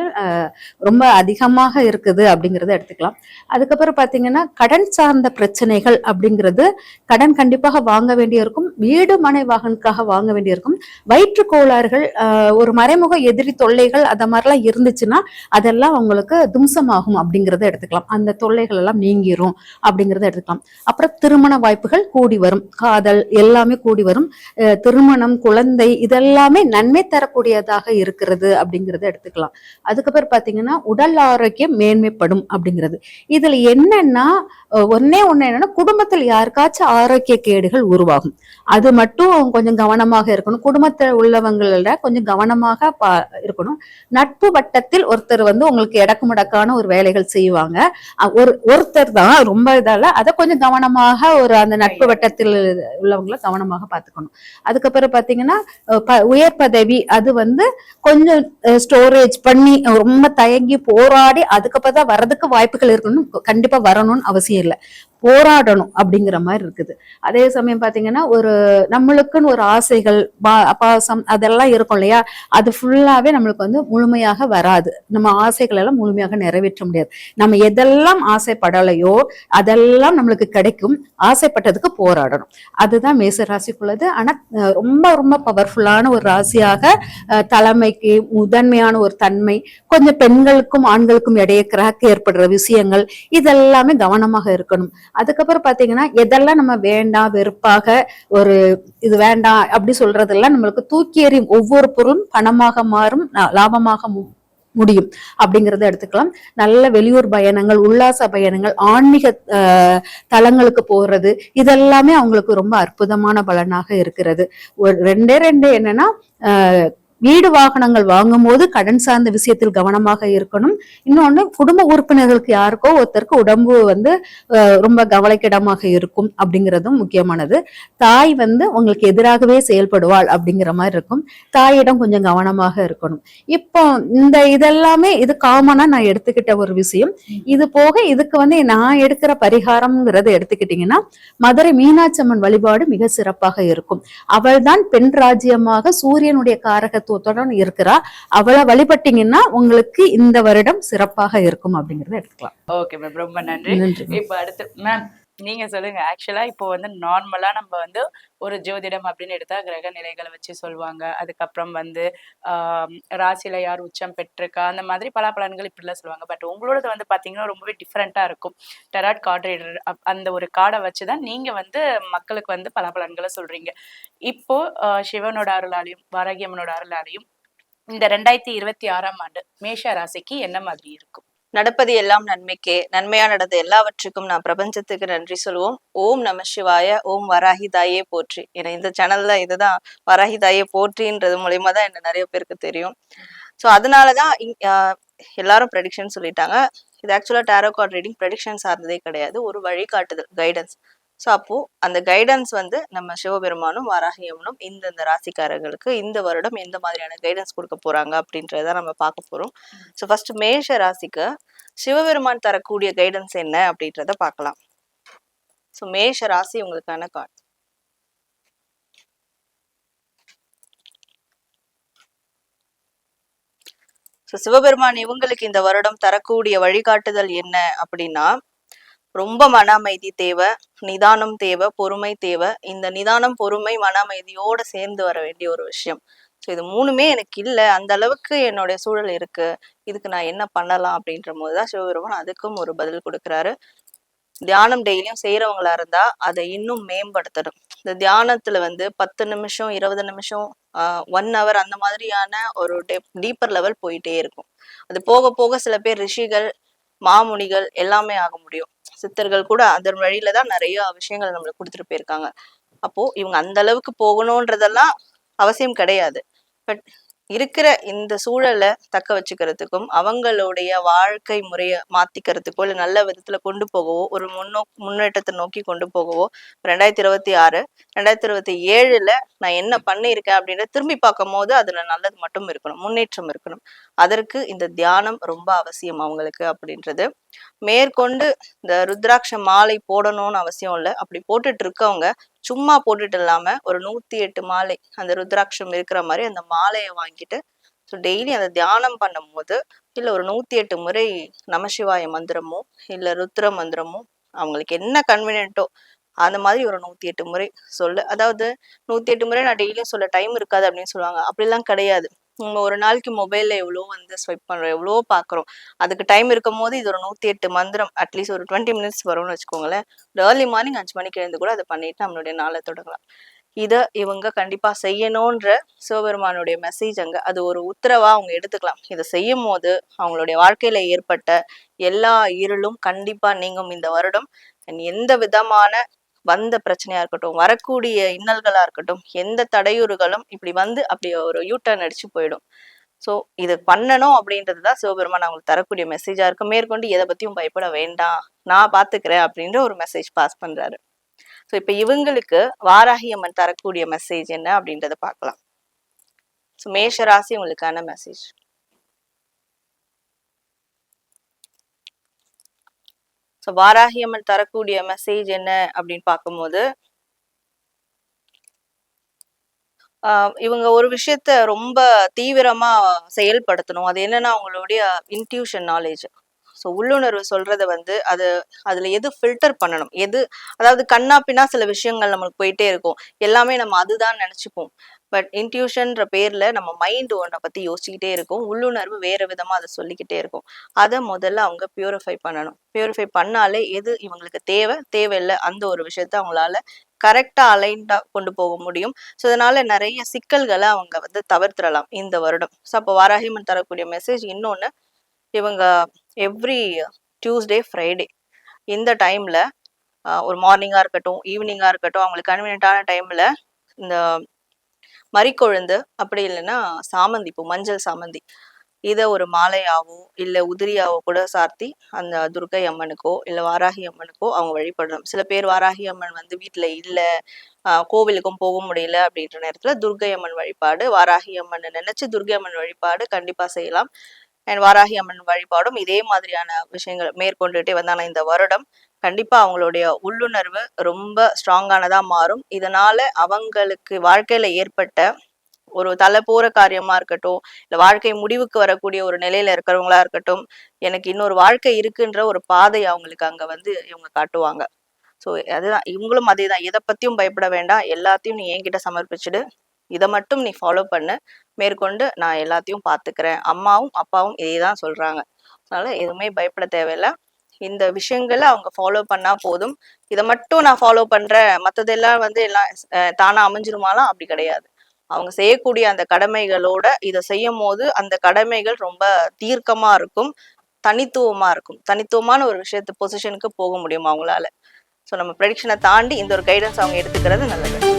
ரொம்ப அதிகமாக இருக்குது அப்படிங்கிறத எடுத்துக்கலாம். அதுக்கப்புறம் பார்த்தீங்கன்னா கடன் சார்ந்த பிரச்சனைகள் அப்படிங்கிறது கடன் கண்டிப்பாக வாங்க வேண்டியிருக்கும் வீடு மனை வாகனுக்காக வாங்க வேண்டியிருக்கும். வயிற்று கோளாறுகள் ஆஹ், ஒரு மறைமுக எதிரி தொல்லைகள் அதை மாதிரிலாம் இருந்துச்சுன்னா அதெல்லாம் அவங்களுக்கு தும்சமாகும் அப்படிங்கிறத எடுத்துக்கலாம். அந்த தொல்லைகள் எல்லாம் நீங்கிரும் அப்படிங்கிறத எடுத்துக்கலாம். அப்புறம் திருமண வாய்ப்புகள் கூடி வரும். காதல் எல்லாமே கூடி வரும். திருமணம் குழந்தை இதெல்லாமே நன்மை தரக்கூடியதாக இருக்கிறது அப்படிங்கிறத எடுத்துக்கலாம். அதுக்கப்புறம் பாத்தீங்கன்னா உடல் ஆரோக்கியம் மேன்மைப்படும் அப்படிங்கிறது. இதுல என்னன்னா ஒன்னே ஒன்று ஒண்ணு என்னன்னா குடும்பத்தில் யாருக்காச்சும் ஆரோக்கிய கேடுகள் உருவாகும். அது மட்டும் கொஞ்சம் கவனமாக இருக்கணும். குடும்பத்தில் உள்ளவங்கள கொஞ்சம் கவனமாக பா இருக்கணும். நட்பு வட்டத்தில் ஒருத்தர் வந்து உங்களுக்கு இடக்குமடக்கான ஒரு வேலைகள் செய்வாங்க. ஒரு ஒருத்தர் தான் ரொம்ப இதால அதை கொஞ்சம் கவனமாக ஒரு அந்த நட்பு வட்டத்தில் உள்ளவங்களை கவனமாக பார்த்துக்கணும். அதுக்கப்புறம் பாத்தீங்கன்னா உயர் பதவி அது வந்து கொஞ்சம் ஸ்டோரேஜ் பண்ணி ரொம்ப தயங்கி போராடி அதுக்கப்புறம் தான் வர்றதுக்கு வாய்ப்புகள் இருக்கணும் கண்டிப்பா வரணும்னு அவசியம் இல்லை. போராடணும் அப்படிங்கிற மாதிரி இருக்குது. அதே சமயம் பார்த்தீங்கன்னா ஒரு நம்மளுக்குன்னு ஒரு ஆசைகள் பா- பாசம் அதெல்லாம் இருக்கும் இல்லையா? அது ஃபுல்லாவே நம்மளுக்கு வந்து முழுமையாக வராது. நம்ம ஆசைகள் எல்லாம் முழுமையாக நிறைவேற்ற முடியாது. நம்ம எதெல்லாம் ஆசைப்படலையோ அதெல்லாம் நம்மளுக்கு கிடைக்கும். ஆசைப்பட்டதுக்கு போராடணும். அதுதான் மேச ராசிக்குள்ளது. ஆனால் ரொம்ப ரொம்ப பவர்ஃபுல்லான ஒரு ராசியாக தலைமைக்கு முதன்மையான ஒரு தன்மை கொஞ்சம் பெண்களுக்கும் ஆண்களுக்கும் இடையே கிராக் ஏற்படுற விஷயங்கள் இதெல்லாமே கவனமாக இருக்கணும். அதுக்கப்புறம் பாத்தீங்கன்னா எதெல்லாம் நம்ம வேண்டாம் வெறுப்பாக ஒரு இது வேண்டாம் அப்படி சொல்றதெல்லாம் நம்மளுக்கு தூக்கி எறியும். ஒவ்வொரு பொருளும் பணமாக மாறும் லாபமாக மு- முடியும். அப்படிங்கறத எடுத்துக்கலாம். நல்ல வெளியூர் பயணங்கள் உல்லாச பயணங்கள் ஆன்மீக தலங்களுக்கு போறது இதெல்லாமே அவங்களுக்கு ரொம்ப அற்புதமான பலனாக இருக்கிறது. ஒரு ரெண்டே ரெண்டு என்னன்னா வீடு வாகனங்கள் வாங்கும்போது கடன் சார்ந்த விஷயத்தில் கவனமாக இருக்கணும். இன்னொன்னு குடும்ப உறுப்பினர்களுக்கு யாருக்கோ ஒருத்தருக்கு உடம்பு வந்து ரொம்ப கவலைக்கிடமாக இருக்கும் அப்படிங்கிறதும் முக்கியமானது. தாய் வந்து உங்களுக்கு எதிராகவே செயல்படுவாள் அப்படிங்கிற மாதிரி இருக்கும். தாயிடம் கொஞ்சம் கவனமாக இருக்கணும். இப்போ இந்த இதெல்லாமே இது காமனா நான் எடுத்துக்கிட்ட ஒரு விஷயம். இது போக இதுக்கு வந்து நான் எடுக்கிற பரிகாரம்ங்கிறத எடுத்துக்கிட்டீங்கன்னா மதுரை மீனாட்சி அம்மன் வழிபாடு மிக சிறப்பாக இருக்கும். அவள்தான் பெண் ராஜ்யமாக சூரியனுடைய காரகத்துவத்துடன் இருக்கிறா. அவளை வழிபட்டீங்கன்னா உங்களுக்கு இந்த வருடம் சிறப்பாக இருக்கும் அப்படிங்கறத எடுத்துக்கலாம். ஓகே மேம் ரொம்ப நன்றி. நன்றி இப்போ அடுத்து மேம் நீங்க சொல்லுங்க. ஆக்சுவலா இப்போ வந்து நார்மலா நம்ம வந்து ஒரு ஜோதிடம் அப்படின்னு எடுத்தா கிரக நிலைகளை வச்சு சொல்லுவாங்க. அதுக்கப்புறம் வந்து ராசியில யார் உச்சம் பெற்றிருக்கா? அந்த மாதிரி பல பலன்கள் இப்படிலாம் சொல்லுவாங்க. பட் உங்களோடது வந்து பாத்தீங்கன்னா ரொம்பவே டிஃப்ரெண்டா இருக்கும். டெராட் கார்டு ரீடர் அந்த ஒரு கார்டை வச்சுதான் நீங்க வந்து மக்களுக்கு வந்து பல பலன்களை சொல்றீங்க. இப்போ சிவனோட அருளாலையும் பாரகியம்மனோட அருளாலையும் இந்த ரெண்டாயிரத்தி இருபத்தி ஆறாம் ஆண்டு மேஷ ராசிக்கு என்ன மாதிரி இருக்கும்? நடப்பது எல்லாம் நன்மைக்கே. நன்மையா நடந்த எல்லாவற்றுக்கும் நான் பிரபஞ்சத்துக்கு நன்றி சொல்லுவோம் ஓம் நம சிவாய ஓம் வராகி தாயே போற்றி. ஏன்னா இந்த சேனல்ல இதுதான். வராகி தாயே போற்றின்றது மூலியமா தான் என்ன நிறைய பேருக்கு தெரியும். ஸோ அதனாலதான் ஆஹ் எல்லாரும் ப்ரெடிக்ஷன் சொல்லிட்டாங்க. இது ஆக்சுவலா டேரோ கார்ட் ரீடிங் ப்ரெடிக்ஷன் சார்ந்ததே கிடையாது. ஒரு வழிகாட்டுதல் கைடன்ஸ் ஸோ அப்போ அந்த கைடன்ஸ் வந்து நம்ம சிவபெருமானும் வராகியம்மனும் இந்தந்த ராசிக்காரர்களுக்கு இந்த வருடம் எந்த மாதிரியான கைடன்ஸ் கொடுக்க போறாங்க அப்படின்றத நம்ம பார்க்க போறோம். ஸோ ஃபர்ஸ்ட் மேஷ ராசிக்கு சிவபெருமான் தரக்கூடிய கைடன்ஸ் என்ன அப்படின்றத பார்க்கலாம். ஸோ மேஷ ராசி உங்களுக்கான கார்டு ஸோ சிவபெருமான் இவங்களுக்கு இந்த வருடம் தரக்கூடிய வழிகாட்டுதல் என்ன அப்படின்னா ரொம்ப மன அமைதி தேவை நிதானம் தேவை பொறுமை தேவை. இந்த நிதானம் பொறுமை மன அமைதியோட சேர்ந்து வர வேண்டிய ஒரு விஷயம். ஸோ இது மூணுமே எனக்கு இல்லை. அந்த அளவுக்கு என்னுடைய சூழல் இருக்கு. இதுக்கு நான் என்ன பண்ணலாம் அப்படின்ற போது தான் சிவபெருமான் அதுக்கும் ஒரு பதில் கொடுக்குறாரு. தியானம் டெய்லியும் செய்யறவங்களா இருந்தா அதை இன்னும் மேம்படுத்தணும். இந்த தியானத்துல வந்து பத்து நிமிஷம் இருபது நிமிஷம் ஒன் ஹவர் அந்த மாதிரியான ஒரு டீப்பர் லெவல் போயிட்டே இருக்கும். அது போக போக சில பேர் ரிஷிகள் மாமுனிகள் எல்லாமே ஆக முடியும். சித்தர்கள் கூட அதன் வழியில தான் நிறைய விஷயங்கள் நம்மளுக்கு கொடுத்துட்டு போயிருக்காங்க. அப்போ இவங்க அந்த அளவுக்கு போகணுன்றதெல்லாம் அவசியம் கிடையாது. பட் இருக்கிற இந்த சூழலை தக்க வச்சுக்கிறதுக்கும் அவங்களுடைய வாழ்க்கை முறையை மாத்திக்கிறதுக்கோ இல்லை நல்ல விதத்துல கொண்டு போகவோ ஒரு முன்னோ முன்னேற்றத்தை நோக்கி கொண்டு போகவோ ரெண்டாயிரத்தி இருபத்தி ஆறு ரெண்டாயிரத்தி இருபத்தி ஏழுல நான் என்ன பண்ணியிருக்கேன் அப்படின்றத திரும்பி பார்க்கும் போது அதுல நல்லது மட்டும் இருக்கணும் முன்னேற்றம் இருக்கணும். அதற்கு இந்த தியானம் ரொம்ப அவசியம் அவங்களுக்கு அப்படின்றது. மேற்கொண்டு இந்த ருத்ராட்ச மாலை போடணும்னு அவசியம் இல்லை. அப்படி போட்டுட்டு இருக்கவங்க சும்மா போட்டுட்டு இல்லாம ஒரு நூத்தி எட்டு மாலை அந்த ருத்ராட்சம் இருக்கிற மாதிரி அந்த மாலையை வாங்கிட்டு ஸோ டெய்லி அந்த தியானம் பண்ணும்போது இல்ல ஒரு நூத்தி எட்டு முறை நமசிவாய மந்திரமோ இல்ல ருத்ர மந்திரமோ அவங்களுக்கு என்ன கன்வீனியன்ட்டோ அந்த மாதிரி ஒரு நூத்தி எட்டு முறை சொல்லு. அதாவது நூத்தி எட்டு முறை நான் டெய்லியும் சொல்ல டைம் இருக்காது அப்படின்னு சொல்லுவாங்க. அப்படிலாம் கிடையாது. நம்ம ஒரு நாளைக்கு மொபைல்ல எவ்வளோ வந்து ஸ்வைப் பண்றோம் எவ்வளோ பாக்குறோம் அதுக்கு டைம் இருக்கும் போது இது ஒரு நூத்தி எட்டு மந்திரம் அட்லீஸ்ட் ஒரு டுவெண்ட்டி மினிட்ஸ் வரும்னு வச்சுக்கோங்களேன். ஏர்லி மார்னிங் அஞ்சு மணிக்கு எழுந்து கூட அதை பண்ணிட்டு நம்மளுடைய நாளை தொடங்கலாம். இதை இவங்க கண்டிப்பாக செய்யணுன்ற சிவபெருமானுடைய மெசேஜ் அங்கே அது ஒரு உத்தரவாக அவங்க எடுத்துக்கலாம். இதை செய்யும் போது அவங்களுடைய வாழ்க்கையில் ஏற்பட்ட எல்லா இருளும் கண்டிப்பாக நீங்கும் இந்த வருடம். எந்த விதமான வந்த பிரச்சனையா இருக்கட்டும் வரக்கூடிய இன்னல்களா இருக்கட்டும் எந்த தடையூறுகளும் இப்படி வந்து அப்படி ஒரு யூ டர்ன் அடிச்சு போயிடும். ஸோ இது பண்ணணும் அப்படின்றது தான் சிவபெருமான் அவங்களுக்கு தரக்கூடிய மெசேஜா இருக்கு மேற்கொண்டு எதை பத்தியும் பயப்பட வேண்டாம். நான் பாத்துக்கிறேன் அப்படின்ற ஒரு மெசேஜ் பாஸ் பண்றாரு. ஸோ இப்போ இவங்களுக்கு வாராகி அம்மன் தரக்கூடிய மெசேஜ் என்ன அப்படின்றத பார்க்கலாம். ஸோ மேஷ ராசி உங்களுக்கான மெசேஜ் ஸோ வாராகியம்மன் தரக்கூடிய மெசேஜ் என்ன அப்படின்னு பார்க்கும்போது ஆஹ் இவங்க ஒரு விஷயத்த ரொம்ப தீவிரமா செயல்படுத்தணும். அது என்னன்னா அவங்களுடைய இன்ட்யூஷன் நாலேஜ் ஸோ உள்ளுணர்வு சொல்கிறத வந்து அது அதுல எது ஃபில்டர் பண்ணணும்? எது அதாவது கண்ணா பின்னா சில விஷயங்கள் நம்மளுக்கு போயிட்டே இருக்கும். எல்லாமே நம்ம அதுதான் நினைச்சுப்போம். பட் இன்ட்யூஷன்ற பேர்ல நம்ம மைண்ட் ஒன்றை பத்தி யோசிச்சுக்கிட்டே இருக்கும். உள்ளுணர்வு வேற விதமா அதை சொல்லிக்கிட்டே இருக்கும். அதை முதல்ல அவங்க பியூரிஃபை பண்ணணும். பியூரிஃபை பண்ணாலே எது இவங்களுக்கு தேவை? தேவையில்லை. அந்த ஒரு விஷயத்த அவங்களால கரெக்டா அலைன்டாக கொண்டு போக முடியும். ஸோ அதனால நிறைய சிக்கல்களை அவங்க வந்து தவிர்த்திடலாம் இந்த வருடம். ஸோ அப்போ வாராகிமன் தரக்கூடிய மெசேஜ் இன்னொன்னு இவங்க எவ்ரி டியூஸ்டே ஃப்ரைடே இந்த டைம்ல ஒரு மார்னிங்கா இருக்கட்டும் ஈவினிங்கா இருக்கட்டும் அவங்களுக்கு கன்வீனியண்ட்டான டைம்ல இந்த மறிக்கொழுந்து அப்படி இல்லைன்னா சாமந்தி பூ மஞ்சள் சாமந்தி. இதை ஒரு மாலையாவோ இல்லை உதிரியாவோ கூட சார்த்தி அந்த துர்க்கை அம்மனுக்கோ இல்லை வாராகி அம்மனுக்கோ அவங்க வழிபடணும். சில பேர் வாராகி அம்மன் வந்து வீட்டில் இல்லை கோவிலுக்கும் போக முடியல அப்படின்ற நேரத்தில் துர்க்கை அம்மன் வழிபாடு வாராகி அம்மன் நினைச்சு துர்க்கை அம்மன் வழிபாடு கண்டிப்பாக செய்யலாம். அண்ட் வாராகி அம்மன் வழிபாடும் இதே மாதிரியான விஷயங்கள் மேற்கொண்டுட்டே வந்தாங்க இந்த வருடம். கண்டிப்பா அவங்களுடைய உள்ளுணர்வு ரொம்ப ஸ்ட்ராங்கானதா மாறும். இதனால அவங்களுக்கு வாழ்க்கையில ஏற்பட்ட ஒரு தலை போற காரியமா இருக்கட்டும் இல்ல வாழ்க்கை முடிவுக்கு வரக்கூடிய ஒரு நிலையில இருக்கிறவங்களா இருக்கட்டும் எனக்கு இன்னொரு வாழ்க்கை இருக்குன்ற ஒரு பாதை அவங்களுக்கு அங்க வந்து இவங்க காட்டுவாங்க. ஸோ அதுதான் இவங்களும் அதே தான் எதை பத்தியும் பயப்பட வேண்டாம். எல்லாத்தையும் நீ என்கிட்ட சமர்ப்பிச்சுடு. இதை மட்டும் நீ ஃபாலோ பண்ணு. மேற்கொண்டு நான் எல்லாத்தையும் பார்த்துக்கிறேன் அம்மாவும் அப்பாவும் இதே தான் சொல்றாங்க. அதனால எதுவுமே பயப்பட தேவையில்லை. இந்த விஷயங்களை அவங்க ஃபாலோ பண்ணா போதும். இதை மட்டும் நான் ஃபாலோ பண்றேன். மற்றதெல்லாம் வந்து எல்லாம் தானாக அமைஞ்சிருமாலாம் அப்படி கிடையாது. அவங்க செய்யக்கூடிய அந்த கடமைகளோட இதை செய்யும் போது அந்த கடமைகள் ரொம்ப தீர்க்கமா இருக்கும். தனித்துவமா இருக்கும். தனித்துவமான ஒரு விஷயத்து பொசிஷனுக்கு போக முடியும் அவங்களால? ஸோ நம்ம ப்ரெடிக்ஷனை தாண்டி இந்த ஒரு கைடன்ஸ் அவங்க எடுத்துக்கிறது நல்லது.